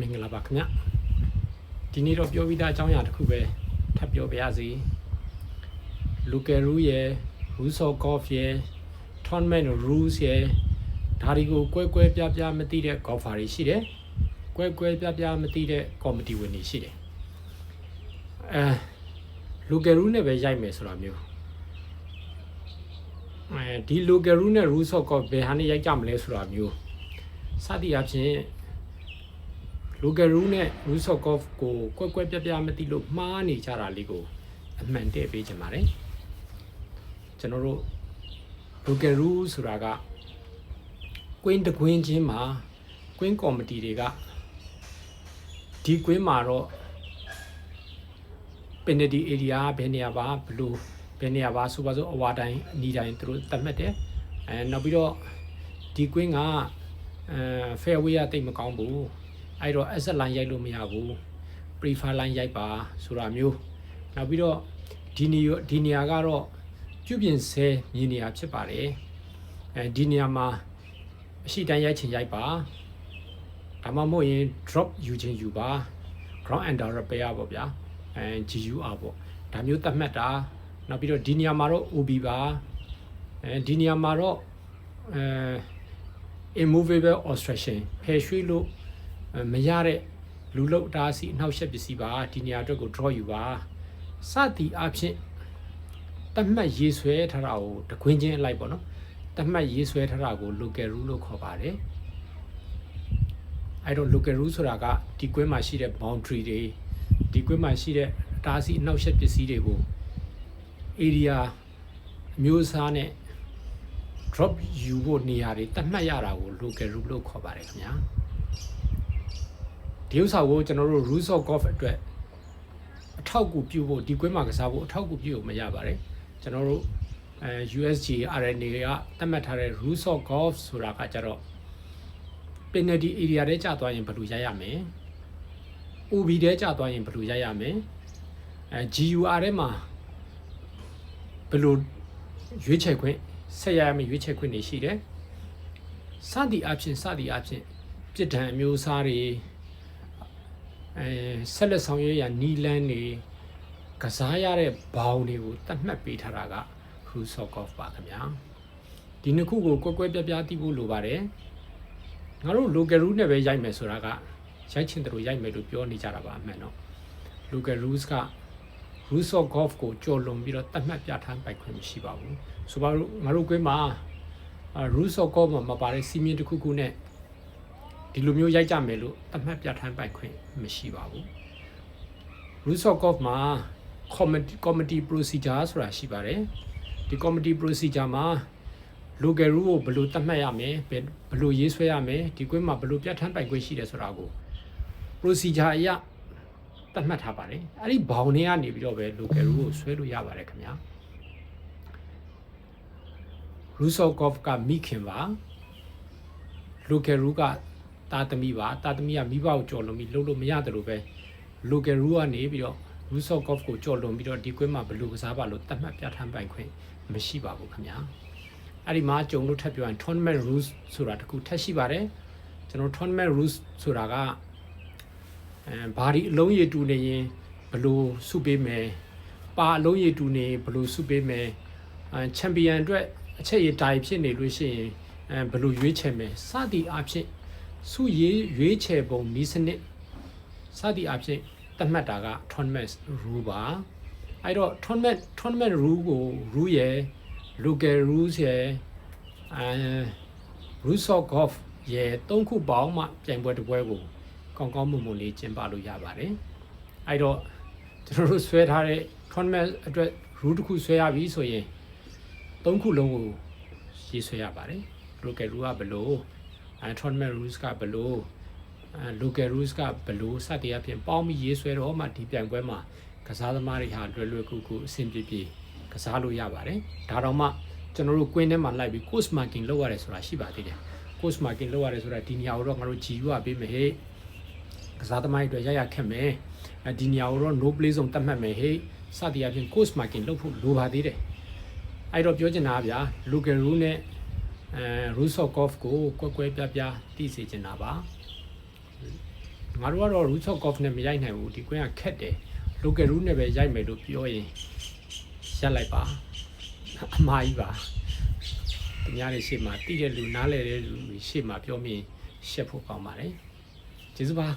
မင်္ဂလာပါခင်ဗျဒီနေ့တော့ပြောပြီးသားအကြောင်းအရာတစ်ခုပဲထပ်ပြောပြရစီလူကယ်ရူရဲ့ရူဆော့ကော့ဖ်ရဲ့ tournament rules ရဲ့ဒါတွေကိုကွဲကွဲပြားပြားမသိတဲ့ golfer တွေရှိတယ်ကွဲကွဲပြားပြားမသိတဲ့ committee ဝင်တွေရှိတယ်အဲလူကယ်ရူနဲ့ပဲရိုက်မယ်ဆိုတာမျိုးအဲဒီလူကယ်ရူနဲ့ rules of golf ဘယ်ဟာနဲ့ရိုက်ကြမလဲဆိုတာမျိုးစသည်အဖြစ် လူကယ်ရူနဲ့ rules of golf ကိုကွက်ကွက်ပြပြမသိလို့မှားနေကြတာလေးကိုအမှန်တည့်ပေးချင်ပါတယ်ကျွန်တော်တို့လူကယ်ရူဆိုတာကကွင်းတကွင်းချင်းမှာကွင်းကော်မတီတွေကဒီကွင်းမှာတော့ penalty area ဘယ်နေရာပါဘလို့ဘယ်နေရာပါဆိုပါစို့အဝါတိုင်းအနီတိုင်းသူတို့သတ်မှတ်တယ်အဲနောက်ပြီးတော့ဒီကွင်းကအဲ fairway ကတိတ်မကောင်းဘူး အဲ့တော့ asset line ရိုက်လို့မရဘူး prefer line ရိုက်ပါဆိုတာမျိုးနောက်ပြီးတော့ဒီနေဒီနေရာကတော့ပြုပြင်ဆဲမြေနေရာဖြစ်ပါတယ်အဲဒီနေရာမှာအရှိတိုင်းရိုက်ချင်ရိုက်ပါဒါမှမဟုတ်ရင် drop ယူချင်ယူပါ ground under repair ပေါ့ဗျာအဲ GUR ပေါ့ဒါမျိုးသတ်မှတ်တာနောက်ပြီးတော့ဒီနေရာမှာတော့ OB ပါအဲဒီနေရာမှာတော့အဲ immovable obstruction ဖယ်ရွှေ့လို့အဲ မရတဲ့လူလုတ်တားစီအနှောက်အယှက်ပစ္စည်းပါဒီနေရာအတွက်ကို draw ယူပါစသည်အဖြစ်သတ်မှတ်ရေးဆွဲထားတာကိုတခွင်းချင်းအလိုက်ပေါ့နော်သတ်မှတ်ရေးဆွဲထားတာကို local rule လို့ခေါ်ပါတယ်အဲ့တော့ local rule ဆိုတာကဒီကွင်းမှာရှိတဲ့ boundary တွေဒီကွင်းမှာရှိတဲ့တားစီအနှောက်အယှက်ပစ္စည်းတွေကို area အမျိုးအစားနဲ့ drop ယူဖို့နေရာတွေတတ်မှတ်ရတာကို local rule လို့ခေါ်ပါတယ်ခင်ဗျာ ဒီဥစ္စာကိုကျွန်တော်တို့ rules of golf အတွက်အထောက်အကူပြုဖို့ဒီကွင်းမှာကစားဖို့အထောက်အကူပြုဖို့မရပါတယ်ကျွန်တော်တို့အဲ USG RNA ကသတ်မှတ်ထားတဲ့ rules of golf ဆိုတာကကြတော့ penalty area ထဲကျသွားရင်ဘယ်လိုရရမလဲ OB ထဲကျသွားရင်ဘယ်လိုရရမလဲအဲ GUR ထဲမှာဘယ်လိုရွေးချယ်ခွင့်ဆက်ရရမယ့်ရွေးချယ်ခွင့်တွေရှိတယ်စသည်အဖြစ်စသည်အဖြစ်ပြစ်ဒဏ်အမျိုးအစားတွေ အဲဆက်လက်ဆောင်ရွက်ရနီလန်းတွေကစားရတဲ့ဘောင်တွေကိုတတ်မှတ်ပေးထားတာက Rules of Golf ပါခင်ဗျာဒီနှစ်ခုကိုကွက်ကွက်ပြားပြားသိဖို့လိုပါတယ်ငါတို့ local rule နဲ့ပဲရိုက်မယ်ဆိုတာကရိုက်ချင်တယ်လို့ရိုက်မယ်လို့ပြောနေကြတာပါအမှန်တော့ local rules က rules of golf ကိုကြော်လွန်ပြီးတော့တတ်မှတ်ပြဋ္ဌာန်းပိုင်ခွင့်မရှိပါဘူးဆိုပါတော့ငါတို့ကွင်းမှာ rules of golf မှာမပါတဲ့စီမင်းတစ်ခုခုနဲ့ ဒီလိုမျိုးရိုက်ကြမယ်လို့တတ်မှတ်ပြဋ္ဌာန်းပိုင်ခွင့်မရှိပါဘူး rules of golf မှာ committee committee procedure ဆိုတာရှိပါတယ်ဒီ committee procedure မှာ local rule ကိုဘယ်လိုသတ်မှတ်ရမလဲဘယ်ဘယ်လိုရေးဆွဲရမလဲဒီကွင်းမှာဘယ်လိုပြဋ္ဌာန်းပိုင်ခွင့်ရှိတယ်ဆိုတာကို procedure အရသတ်မှတ်ထားပါတယ်အဲ့ဒီဘောင်တွေကနေပြီးတော့ပဲ local rule ကိုဆွဲလို့ရပါတယ်ခင်ဗျာ rules of golf ကမိခင်ပါ local rule က တာသမီပါတာသမီကမိဘကိုကြော်လွန်ပြီးလုပ်လို့မရတယ်လို့ပဲ local rule ကနေပြီးတော့ rules of golf ကိုကြော်လွန်ပြီးတော့ဒီကွင်းမှာဘယ်လိုကစားပါလို့သတ်မှတ်ပြဋ္ဌာန်းပိုင်ခွင့်မရှိပါဘူးခင်ဗျာအဲ့ဒီမှာကြုံလို့ထပ်ပြောရင် tournament rules ဆိုတာတခုထပ်ရှိပါတယ်ကျွန်တော် tournament rules ဆိုတာကအဲဘာဒီအလုံးရည်တူနေရင်ဘယ်လိုစုပေးမယ်ပါအလုံးရည်တူနေဘယ်လိုစုပေးမယ်အဲချန်ပီယံအတွက်အချက်ရတိုင်ဖြစ်နေလို့ရှိရင်အဲဘယ်လိုရွေးချယ်မယ်စသည်အဖြစ် စုရေးရွေးချယ်ပုံနည်းစနစ်စသည်အဖြစ်သတ်မှတ်တာက tournament rule ပါအဲ့တော့ tournament tournament rule ကို rule ရယ် local rules ရယ်အဲ rules of golf ရယ်သုံးခုပေါင်းမှပြိုင်ပွဲတစ်ပွဲကိုကောင်းကောင်းမွန်မွန်လေးကျင်းပလို့ရပါတယ်အဲ့တော့ကျွန်တော်တို့ဆွဲထားတဲ့ tournament အတွက် rule တစ်ခုဆွဲရပြီဆိုရင်သုံးခုလုံးကိုရေးဆွဲရပါတယ် local rule ကဘယ်လိုအဲ tournament rules ကဘယ်လိုအဲ local rules ကဘယ်လိုစသည်အဖြစ်ပေါင်းပြီးရေးဆွဲတော့မှဒီပြိုင်ပွဲမှာကစားသမားတွေဟာလွယ်လွယ်ကူကူအဆင်ပြေပြေကစားလို့ရပါတယ်ဒါတော့မှကျွန်တော်တို့ကွင်းထဲမှာလိုက်ပြီး course marking လုပ်ရတယ်ဆိုတာရှိပါသေးတယ် course marking လုပ်ရတယ်ဆိုတာဒီနေရာကိုတော့ငါတို့ GU ကပေးမယ်ဟဲ့ကစားသမားတွေအတွက်ရရခက်မယ်အဲဒီနေရာကိုတော့ no play zone တတ်မှတ်မယ်ဟဲ့စသည်အဖြစ် course marking လုပ်ဖို့လိုပါသေးတယ်အဲ့တော့ပြောချင်တာဗျာ local rule နဲ့ အဲ rules of golf ကိုကွက်ကွဲပြားပြားသိစေချင်တာပါငါတို့ကတော့ root of golf နဲ့မရိုက်နိုင်ဘူးဒီကွင်းကခက်တယ် local rule နဲ့ပဲရိုက်မယ်လို့ပြောရင်ရက်လိုက်ပါအမှားကြီးပါသူများတွေရှေ့မှာတိတဲ့လူနားလဲတဲ့လူတွေရှေ့မှာပြောမြင်ရှက်ဖို့ကောင်းပါတယ်ကျေးဇူးပါ